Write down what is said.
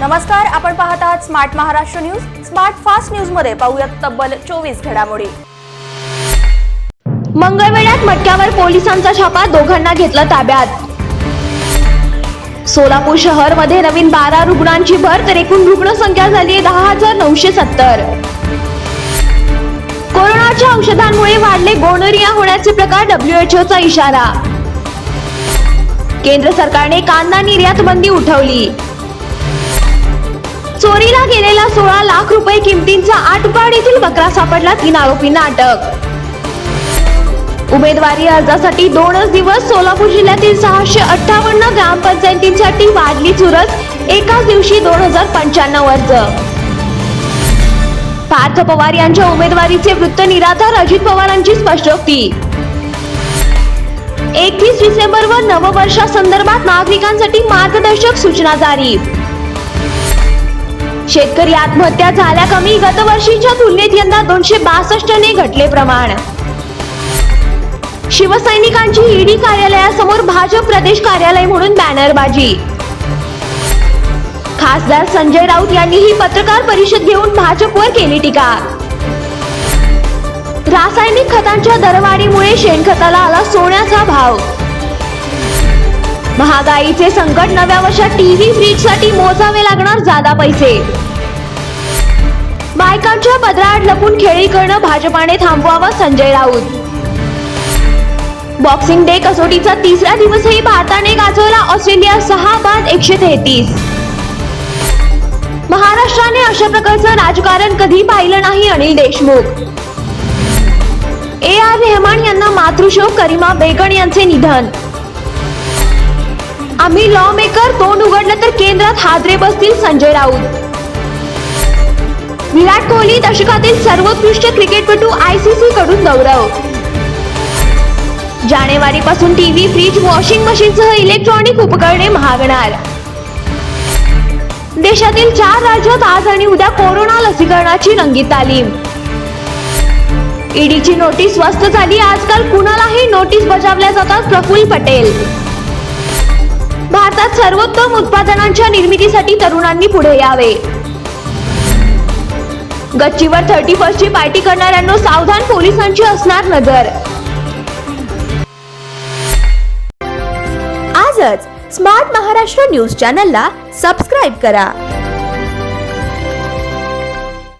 नमस्कार आपण पाहत आहात smart Maharashtra news smart fast न्यूजमध्ये पाहूयात तब्बल चोवीस घडामोडी. मंगळवेढ्यात मटक्यावर पोलिसांचा छापा दोघांना घेतलं ताब्यात. सोलापूर शहरमध्ये नवीन बारा रुग्णांची भर तर एकूण रुग्णसंख्या झाली आहे दहा हजार नऊशे सत्तर. कोरोनाच्या औषधांमुळे वाढले गोनोरिया होण्याचे प्रकार डब्ल्यूएचओ चा इशारा. केंद्र सरकारने कांदा निर्यात बंदी उठवली. चोरीला गेलेला सोळा लाख रुपये किमतींचा आटपाड येथील बकरा सापडला तीन आरोपींना अटक उमेदवारी अर्जासाठी दोनच दिवस सोलापूर जिल्ह्यातील सहाशे अठ्ठावन्न ग्रामपंचायतींसाठी वाढली चुरस. एकाच दिवशी दोन हजार पंच्याण्णव अर्ज. पार्थ पवार यांच्या उमेदवारीचे वृत्त निराधार अजित पवारांची स्पष्टोक्ती एकवीस डिसेंबर व नववर्षासंदर्भात नागरिकांसाठी मार्गदर्शक सूचना जारी. शेतकरी आत्महत्या झाल्या कमी गतवर्षीच्या तुलनेत यंदा दोनशे बासष्ट ने घटले प्रमाण. शिवसैनिकांची ईडी कार्यालयासमोर भाजप प्रदेश कार्यालय म्हणून बॅनरबाजी. खासदार संजय राऊत यांनीही पत्रकार परिषद घेऊन भाजपवर केली टीका. रासायनिक खतांच्या दरवाढीमुळे शेणखताला आला सोन्याचा भाव. महागाईचे संकट नव्या वर्षात टीव्ही फ्रीजसाठी मोजावे लागणार जादा पैसे. बायकांच्या पदराआड लपून खेळी करणं भाजपाने थांबवावं संजय राऊत. बॉक्सिंग डे कसोटीचा तिसरा दिवसही भारताने गाजवला ऑस्ट्रेलिया सहा बाद एकशे तेहतीस. महाराष्ट्राने अशा प्रकारचं राजकारण कधी पाहिलं नाही अनिल देशमुख. ए आर रेहमान यांना मातृशोक करिमा बेगण यांचे निधन. आम्ही लॉ मेकर तोंड उघडलं तर केंद्रात हादरे बसतील संजय राऊत. विराट कोहली दशकातील सर्वोत्कृष्ट क्रिकेटपटू आयसीसी कडून गौरव जानेवारी पासून टीव्ही फ्रीज वॉशिंग मशीनसह इलेक्ट्रॉनिक उपकरणे महागणार. देशातील चार राज्यात आज आणि उद्या कोरोना लसीकरणाची रंगीत तालीम. ईडीची नोटीस स्वस्त झाली आजकाल कुणालाही नोटीस बजावल्या जातात प्रफुल्ल पटेल. सर्वोत्तम उत्पादनांच्या निर्मितीसाठी तरुणांनी पुढे यावे. गच्चीवर थर्टी फर्स्ट ची पार्टी करणाऱ्यांना सावधान पोलिसांची असणार नजर. आजच स्मार्ट महाराष्ट्र न्यूज चॅनलला सबस्क्राईब करा.